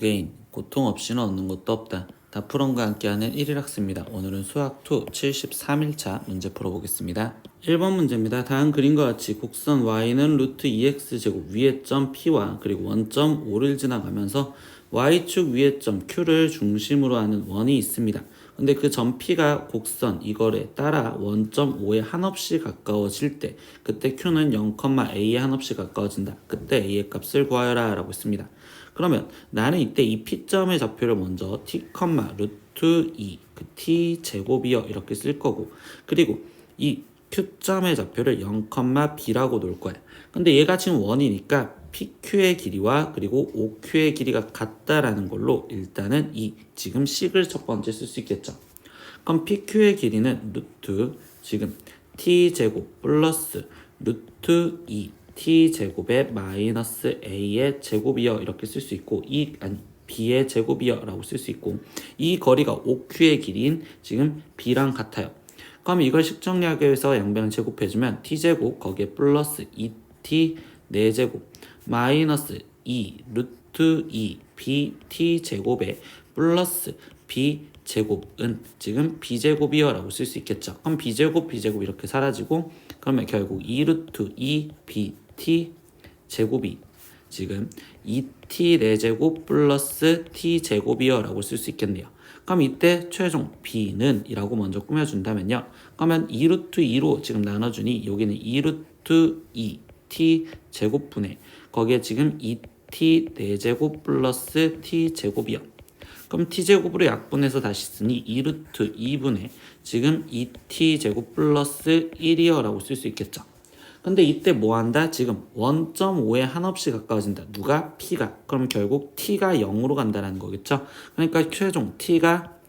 개인, 고통 없이는 얻는 것도 없다. 다프론과 함께하는 1일 학습입니다. 오늘은 수학 2 73일차 문제 풀어보겠습니다. 1번 문제입니다. 다음 그림과 같이 곡선 y는 루트 2x 제곱 위의 점 p와 그리고 원점 5를 지나가면서 y축 위의 점 q를 중심으로 하는 원이 있습니다. 근데 그 점 p가 곡선 이거에 따라 원점 5에 한없이 가까워질 때 그때 q는 0,a에 한없이 가까워진다. 그때 a의 값을 구하여라 라고 했습니다. 그러면 나는 이때 이 p점의 좌표를 먼저 t, 루트 2, 그 t 제곱이요 이렇게 쓸 거고 그리고 이 q점의 좌표를 0,b라고 놓을 거야. 근데 얘가 지금 원이니까 PQ의 길이와 그리고 OQ의 길이가 같다라는 걸로 일단은 이 지금 식을 첫 번째 쓸 수 있겠죠. 그럼 PQ의 길이는 루트 지금 t 제곱 플러스 루트 2 t 제곱의 마이너스 a의 제곱이요 이렇게 쓸 수 있고 이 아니 b의 제곱이요라고 쓸 수 있고 이 거리가 OQ의 길이인 지금 b랑 같아요. 그럼 이걸 위해서 양변을 제곱해주면 t제곱 거기에 플러스 2t 4제곱 마이너스 2 루트 2 bt 제곱에 플러스 b 제곱은 지금 b제곱이요 라고 쓸 수 있겠죠. 그럼 b제곱 b제곱 이렇게 사라지고 그러면 결국 2 루트 2 bt 제곱이 지금 2t 4제곱 플러스 t 제곱이요 라고 쓸 수 있겠네요. 그럼 이때 최종 b는 이라고 먼저 꾸며준다면요. 그러면 2루트 2로 지금 나눠주니 여기는 2루트 2 t 제곱분의 거기에 지금 2t 4제곱 플러스 t 제곱이요. 그럼 t 제곱으로 약분해서 다시 쓰니 2루트 2분의 지금 2t 제곱 플러스 1이요 라고 쓸 수 있겠죠. 근데 이때 뭐 한다? 지금 1.5에 한없이 가까워진다. 누가? p가. 그럼 결국 t가 0으로 간다는 거겠죠. 그러니까 최종 t가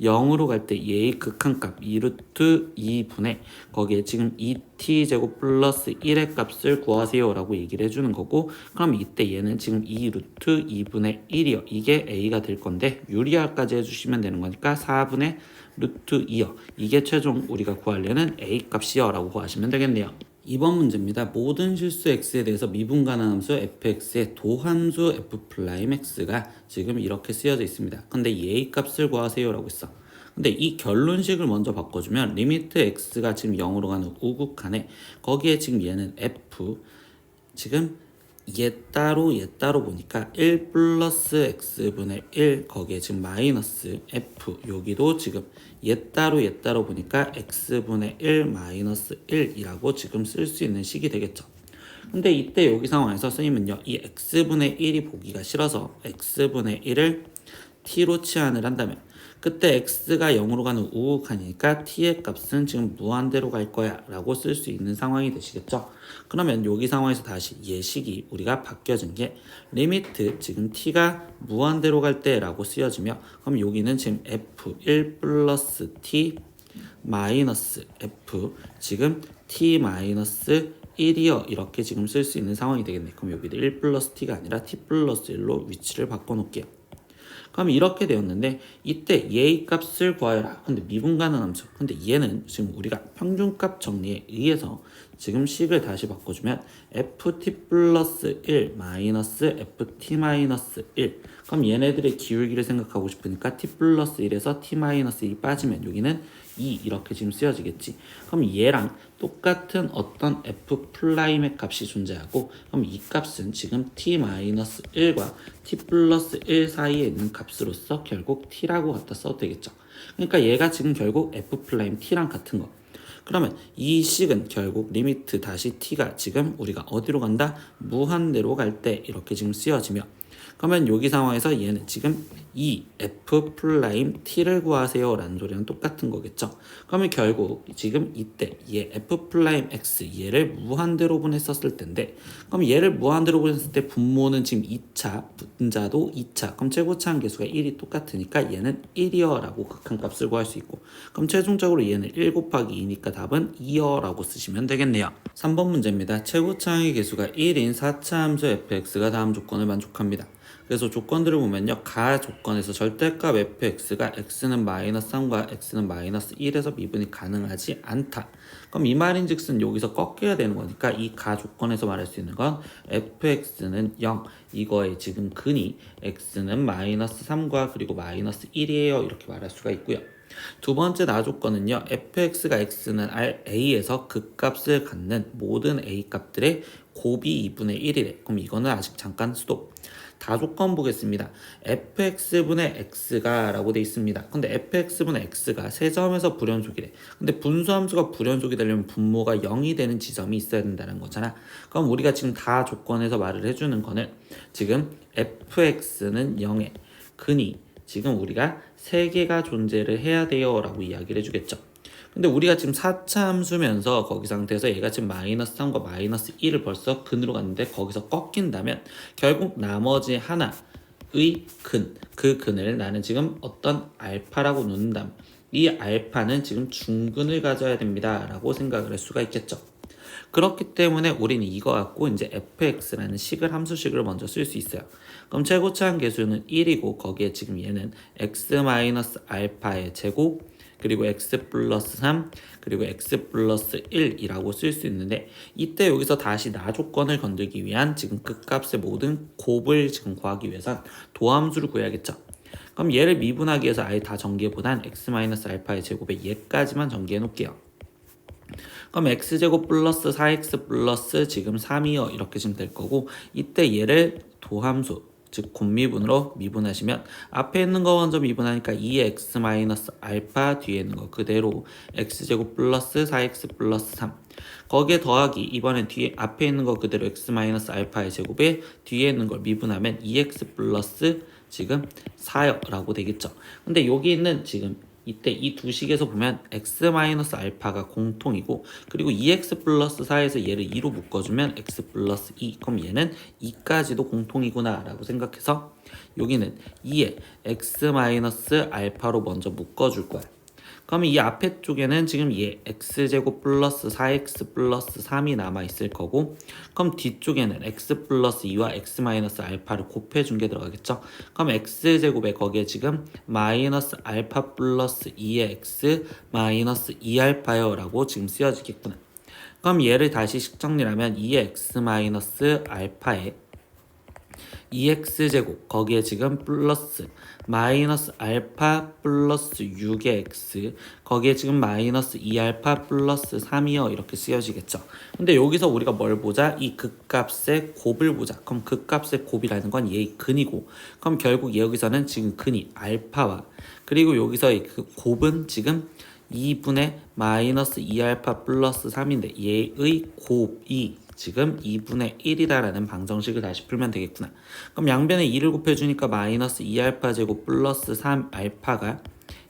0으로 갈 때 얘의 극한값 2루트 2분의 거기에 지금 2t 제곱 플러스 1의 값을 구하세요 라고 얘기를 해주는 거고 그럼 이때 얘는 지금 2루트 2분의 1이요 이게 a가 될 건데 유리화까지 해주시면 되는 거니까 4분의 루트 2요 이게 최종 우리가 구하려는 a 값이요 라고 구하시면 되겠네요 2번 문제입니다. 모든 실수 x에 대해서 미분간한 함수 fx의 도함수 f'x가 지금 이렇게 쓰여져 있습니다. 근데 이 a 값을 구하세요라고 했어. 근데 이 결론식을 먼저 바꿔주면 리미트 x가 지금 0으로 가는 우극한에 거기에 지금 얘는 f 지금 얘 따로 얘 따로 보니까 1 플러스 x분의 1 거기에 지금 마이너스 f 여기도 지금 얘 따로 얘 따로 보니까 x분의 1 마이너스 1이라고 지금 쓸 수 있는 식이 되겠죠. 근데 이때 여기 상황에서 선생님은요 이 x분의 1이 보기가 싫어서 x분의 1을 t로 치환을 한다면 그때 x가 0으로 가는 우극하니까 t의 값은 지금 무한대로 갈 거야 라고 쓸 수 있는 상황이 되시겠죠? 그러면 여기 상황에서 다시 예식이 우리가 바뀌어진 게 리미트 지금 t가 무한대로 갈 때 라고 쓰여지며 그럼 여기는 지금 f1 플러스 t 마이너스 f 지금 t 마이너스 1이요. 이렇게 지금 쓸 수 있는 상황이 되겠네. 그럼 여기도 1 플러스 t가 아니라 t 플러스 1로 위치를 바꿔놓을게요 그럼 이렇게 되었는데 이때 얘의 값을 구하여라. 근데 미분간한 함수. 근데 얘는 지금 우리가 평균값 정리에 의해서 지금 식을 다시 바꿔주면 ft 플러스 1 마이너스 ft 마이너스 1 그럼 얘네들의 기울기를 생각하고 싶으니까 t 플러스 1에서 t 마이너스 1이 빠지면 여기는 2 이렇게 지금 쓰여지겠지? 그럼 얘랑 똑같은 어떤 f 플라임의 값이 존재하고 그럼 이 값은 지금 t 마이너스 1과 t 플러스 1 사이에 있는 값으로서 결국 t라고 갖다 써도 되겠죠? 그러니까 얘가 지금 결국 f 플라임 t랑 같은 거. 그러면 이 식은 결국 리미트 다시 t가 지금 우리가 어디로 간다? 무한대로 갈 때 이렇게 지금 쓰여지며 그러면 여기 상황에서 얘는 지금 이 f 플라임 t를 구하세요 라는 소리랑 똑같은 거겠죠? 그러면 결국 지금 이때 얘 f 플라임 x 얘를 무한대로 분했었을 텐데 그럼 얘를 무한대로 분했을 때 분모는 지금 2차 분자도 2차. 그럼 최고차항 계수가 1이 똑같으니까 얘는 1이요 라고 극한값을 구할 수 있고 그럼 최종적으로 얘는 1 곱하기 2니까 답은 2요 라고 쓰시면 되겠네요. 3번 문제입니다. 최고차항의 계수가 1인 4차 함수 fx가 다음 조건을 만족합니다 그래서 조건들을 보면요. 가 조건에서 절대값 fx가 x는 마이너스 3과 x는 마이너스 1에서 미분이 가능하지 않다. 그럼 이 말인즉슨 여기서 꺾여야 되는 거니까 이 가 조건에서 말할 수 있는 건 fx는 0 이거의 지금 근이 x는 마이너스 3과 그리고 마이너스 1이에요 이렇게 말할 수가 있고요. 두 번째 나 조건은요. fx가 x는 a에서 극값을 갖는 모든 a 값들의 곱이 2분의 1이래. 그럼 이거는 아직 잠깐 스톱. 다조건 보겠습니다. fx분의 x가 라고 돼 있습니다. 근데 fx분의 x가 세 점에서 불연속이래. 근데 분수함수가 불연속이 되려면 분모가 0이 되는 지점이 있어야 된다는 거잖아. 그럼 우리가 지금 다 조건에서 말을 해주는 거는 지금 fx는 0에 근이 지금 우리가 세 개가 존재를 해야 돼요 라고 이야기를 해주겠죠. 근데 우리가 지금 4차 함수면서 거기 상태에서 얘가 지금 마이너스 3과 마이너스 1을 벌써 근으로 갔는데 거기서 꺾인다면 결국 나머지 하나의 근, 그 근을 나는 지금 어떤 알파라고 놓는다면 이 알파는 지금 중근을 가져야 됩니다 라고 생각을 할 수가 있겠죠. 그렇기 때문에 우리는 이거 갖고 이제 fx라는 식을 함수식을 먼저 쓸 수 있어요. 그럼 최고차항 계수는 1이고 거기에 지금 얘는 x 마이너스 알파의 제곱 그리고 x 플러스 3 그리고 x 플러스 1이라고 쓸 수 있는데 이때 여기서 다시 나 조건을 건들기 위한 지금 극값의 모든 곱을 지금 구하기 위해선 도함수를 구해야겠죠. 그럼 얘를 미분하기 위해서 아예 다 전개보단 x 마이너스 알파의 제곱에 얘까지만 전개해 놓을게요. 그럼 x제곱 플러스 4x 플러스 지금 3이요 이렇게 지금 될 거고 이때 얘를 도함수 즉 곱미분으로 미분하시면 앞에 있는 거 먼저 미분하니까 2x 마이너스 알파 뒤에 있는 거 그대로 x제곱 플러스 4x 플러스 3 거기에 더하기 이번엔 뒤에 앞에 있는 거 그대로 x 마이너스 알파의 제곱에 뒤에 있는 걸 미분하면 2x 플러스 지금 4여라고 되겠죠. 근데 여기 있는 지금 이때 이 두 식에서 보면 x 마이너스 알파가 공통이고 그리고 2x 플러스 4에서 얘를 2로 묶어주면 x 플러스 2 그럼 얘는 2까지도 공통이구나 라고 생각해서 여기는 2에 x 마이너스 알파로 먼저 묶어줄 거야 그러면 이 앞에 쪽에는 지금 얘 x제곱 플러스 4x 플러스 3이 남아있을 거고 그럼 뒤쪽에는 x 플러스 2와 x 마이너스 알파를 곱해준 게 들어가겠죠? 그럼 x제곱에 거기에 지금 마이너스 알파 플러스 2의 x 마이너스 2알파요 라고 지금 쓰여지겠구나. 그럼 얘를 다시 식정리하면 2의 x 마이너스 알파에 2x제곱 거기에 지금 플러스 마이너스 알파 플러스 6의 x 거기에 지금 마이너스 2알파 플러스 3이요 이렇게 쓰여지겠죠. 근데 여기서 우리가 뭘 보자? 이 극값의 곱을 보자. 그럼 극값의 곱이라는 건 얘의 근이고 그럼 결국 여기서는 지금 근이 알파와 그리고 여기서 그 곱은 지금 2분의 마이너스 2알파 플러스 3인데 얘의 곱이 지금 2분의 1이다라는 방정식을 다시 풀면 되겠구나. 그럼 양변에 2를 곱해주니까 마이너스 2알파 제곱 플러스 3알파가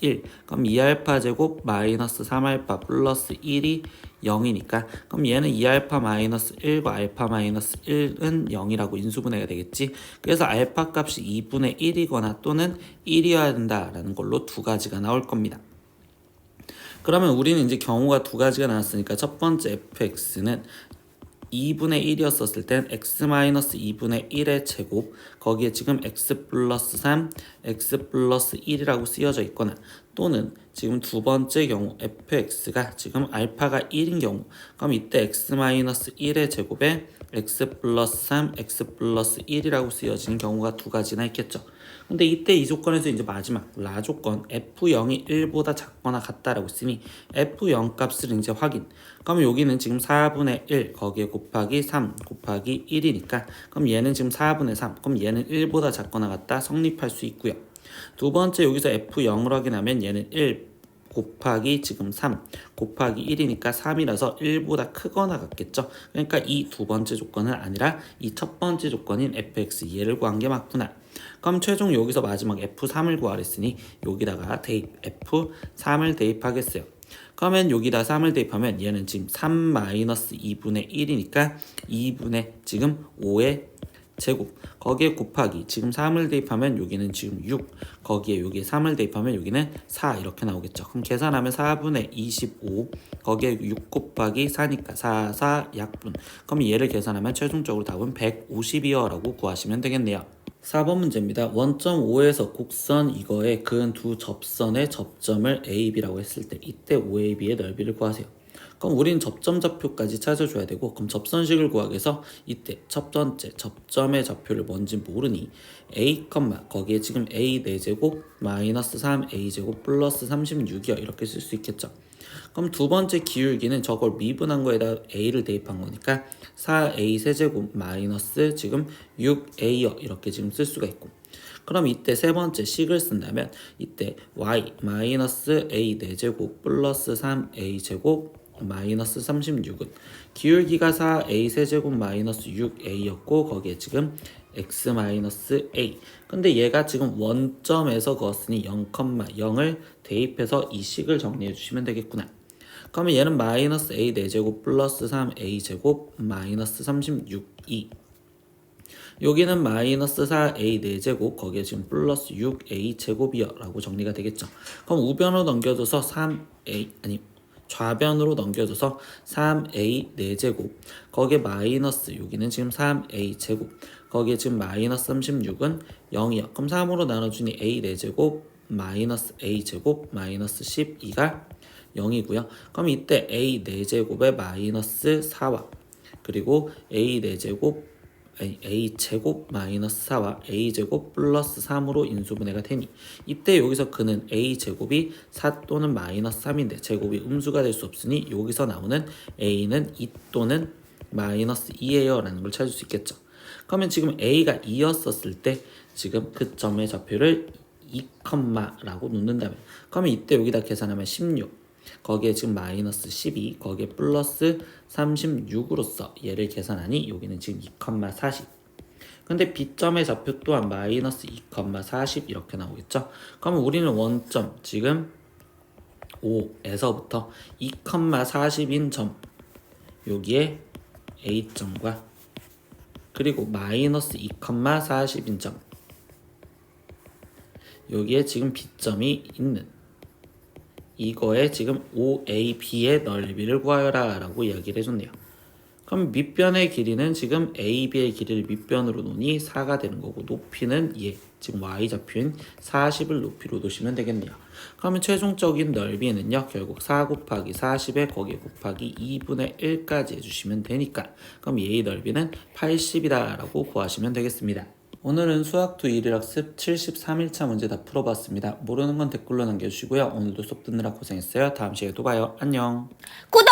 1. 그럼 2알파 제곱 마이너스 3알파 플러스 1이 0이니까 그럼 얘는 2알파 마이너스 1과 알파 마이너스 1은 0이라고 인수분해가 되겠지. 그래서 알파 값이 2분의 1이거나 또는 1이어야 된다라는 걸로 두 가지가 나올 겁니다. 그러면 우리는 이제 경우가 두 가지가 나왔으니까 첫 번째 fx는 2분의 1이었었을 땐 x-2분의 1의 제곱 거기에 지금 x 플러스 3, x 플러스 1이라고 쓰여져 있거나 또는 지금 두 번째 경우 fx가 지금 알파가 1인 경우 그럼 이때 x-1의 제곱에 x 플러스 3, x 플러스 1이라고 쓰여지는 경우가 두 가지나 있겠죠. 근데 이때 이 조건에서 이제 마지막 라 조건 f0이 1보다 작거나 같다라고 했으니 f0 값을 이제 확인. 그러면 여기는 지금 4분의 1 거기에 곱하기 3 곱하기 1이니까 그럼 얘는 지금 4분의 3 그럼 얘는 1보다 작거나 같다 성립할 수 있고요. 두 번째 여기서 f0을 확인하면 얘는 1 곱하기 지금 3 곱하기 1이니까 3이라서 1보다 크거나 같겠죠. 그러니까 이 두 번째 조건은 아니라 이 첫 번째 조건인 fx 얘를 구한 게 맞구나. 그럼 최종 여기서 마지막 F3을 구하랬으니 여기다가 대입 F3을 대입하겠어요. 그러면 여기다 3을 대입하면 얘는 지금 3-2분의 1이니까 2분의 지금 5의 제곱. 거기에 곱하기. 지금 3을 대입하면 여기는 지금 6 거기에 여기에 3을 대입하면 여기는 4 이렇게 나오겠죠. 그럼 계산하면 4분의 25 거기에 6 곱하기 4니까 4, 4 약분. 그럼 얘를 계산하면 최종적으로 답은 150이요 라고 구하시면 되겠네요. 4번 문제입니다. 원점 5에서 곡선 이거에 근두 접선의 접점을 AB라고 했을 때 이때 OAB의 넓이를 구하세요. 그럼 우린 접점 좌표까지 찾아줘야 되고 그럼 접선식을 구하기 위해서 이때 첫 번째 접점의 좌표를 뭔지 모르니 A, 거기에 지금 A 4제곱 마이너스 3A 제곱 플러스 36이요 이렇게 쓸 수 있겠죠. 그럼 두 번째 기울기는 저걸 미분한 거에다 a를 대입한 거니까 4a 세제곱 마이너스 지금 6a요 이렇게 지금 쓸 수가 있고. 그럼 이때 세 번째 식을 쓴다면 이때 y 마이너스 a 4제곱 플러스 3a 제곱 마이너스 36은 기울기가 4a 세제곱 마이너스 6a였고 거기에 지금 x 마이너스 a. 근데 얘가 지금 원점에서 그었으니 0,0을 대입해서 이 식을 정리해 주시면 되겠구나. 그러면 얘는 마이너스 a 4제곱 플러스 3a 제곱 마이너스 36이 여기는 마이너스 4a 4제곱 거기에 지금 플러스 6a 제곱이요 라고 정리가 되겠죠. 그럼 우변으로 넘겨줘서 3a 아니 좌변으로 넘겨줘서 3a 4제곱. 거기에 마이너스 여기는 지금 3a 제곱. 거기에 지금 마이너스 36은 0이요 그럼 3으로 나눠주니 a 4제곱 마이너스 a 제곱 마이너스 12가 0이고요. 그럼 이때 a 4제곱에 마이너스 4와. 그리고 a 4제곱 아니, a 제곱 마이너스 4와 a 제곱 플러스 3으로 인수분해가 되니 이때 여기서 그는 a 제곱이 4 또는 마이너스 3인데 제곱이 음수가 될 수 없으니 여기서 나오는 a는 2 또는 마이너스 2예요 라는 걸 찾을 수 있겠죠. 그러면 지금 a가 2였었을 때 지금 그 점의 좌표를 2, 라고 놓는다면 그러면 이때 여기다 계산하면 16 거기에 지금 마이너스 12 거기에 플러스 36으로서 얘를 계산하니 여기는 지금 2,40 근데 B점의 좌표 또한 마이너스 2,40 이렇게 나오겠죠? 그러면 우리는 원점 지금 5에서부터 2,40인 점 여기에 A점과 그리고 마이너스 2,40인 점 여기에 지금 B점이 있는 이거에 지금 OAB의 넓이를 구하여라 라고 이야기를 해줬네요. 그럼 밑변의 길이는 지금 AB의 길이를 밑변으로 놓으니 4가 되는 거고 높이는 얘 지금 Y좌표인 40을 높이로 놓으시면 되겠네요. 그러면 최종적인 넓이는요 결국 4 곱하기 40에 거기에 곱하기 2분의 1까지 해주시면 되니까 그럼 얘의 넓이는 80이다 라고 구하시면 되겠습니다. 오늘은 수학투 1일 학습 73일차 문제 다 풀어봤습니다. 모르는 건 댓글로 남겨주시고요. 오늘도 수업 듣느라 고생했어요. 다음 시간에 또 봐요. 안녕. 구독!